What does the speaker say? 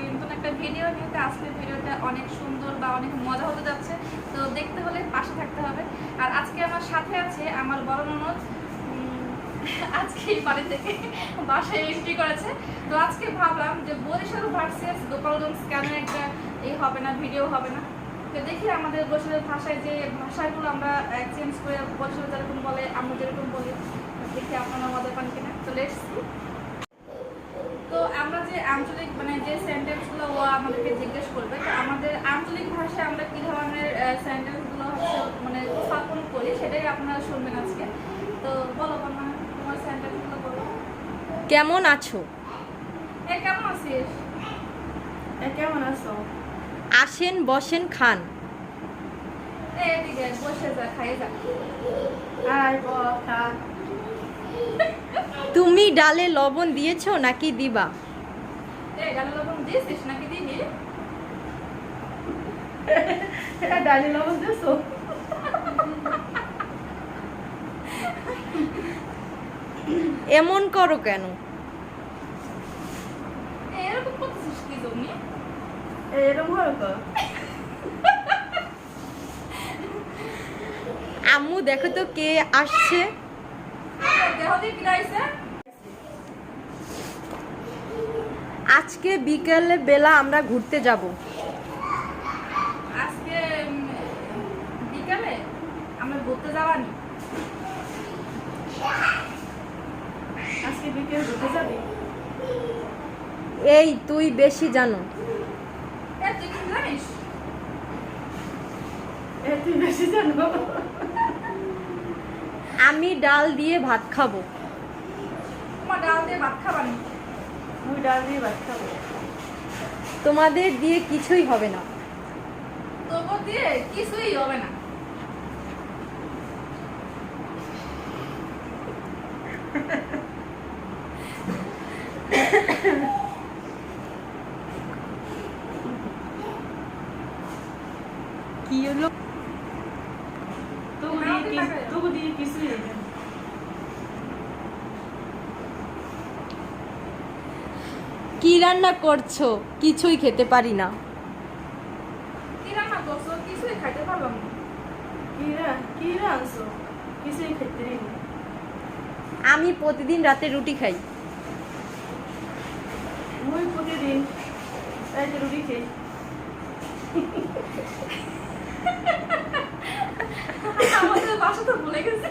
আজকে নতুন একটা ভিডিও নিয়ে তো আজকের ভিডিওটা অনেক সুন্দর বা অনেক মজা হতে যাচ্ছে। তো দেখতে হলে পাশে থাকতে হবে। আর আজকে আমার সাথে আছে আমার বড় ননদ। উম, আজকে এই বাড়ি থেকে বাসায় এন্ট্রি করেছে। তো আজকে ভাবলাম যে বরিশাল ভার্সেস গোপালগঞ্জ কেন একটা এই হবে না ভিডিও হবে না? তো দেখি আমাদের বরিশালের ভাষায় যে ভাষাগুলো আমরা এক্সচেঞ্জ করে বরিশাল যেরকম বলে আমরা যেরকম বলি। দেখি আপনারা মজা পান কিনা। তো লেটস যে আঞ্চলিক মানে যে সেন্টেন্সগুলো ও আমাদেরকে জিজ্ঞেস করবে তো আমাদের আঞ্চলিক ভাষায় আমরা কি ধরনের সেন্টেন্সগুলো হচ্ছে মানে স্থাপন করি সেটাই আপনারা শুনবেন আজকে। তো বলো বাবা তোমার সেন্টেন্সগুলো বলো। কেমন আছো? এ কেমন আছিস? এ কেমন আছো? আসেন বসেন খান। এদিকে বসে যা খাই যা। আয় ব খা। তুমি ডালে লবণ দিয়েছ নাকি দিবা? ডালে লবণ দিয়েছিস নাকি দিবি? এটা ডালি লবণ দিছো এমন করো কেন? এরকম করতেছিস কি জন্য এরকম আম্মু দেখো তো কে আসছে। দেহ দিয়ে কিরাইছে আজকে বিকেলে বেলা আমরা ঘুরতে যাব। আজকে বিকালে? আমরা ঘুরতে যাওয়ানি আজকে বিকেল ঘুরতে যাবি? এই তুই বেশি জানো। আমি ডাল দিয়ে ভাত খাব। তোমার ডাল দিয়ে ভাত খাবানি? মুই ডাল দিয়ে ভাত খাব। তোমাদের দিয়ে কিছুই হবে না। তবু দিয়ে কিছুই হবে না। কি হলো? তবু দিয়ে কিছুই হবে না। কি রান্না করছ? কিছুই খেতে পারি না। কি রান্না করছ? কিছুই খাইতে পারলাম কি রা কি রা আনছো? কিছুই খেতে আমি প্রতিদিন রাতে রুটি খাই। মুই প্রতিদিন রুটি আমাদের বাসা তো ভুলে গেছে।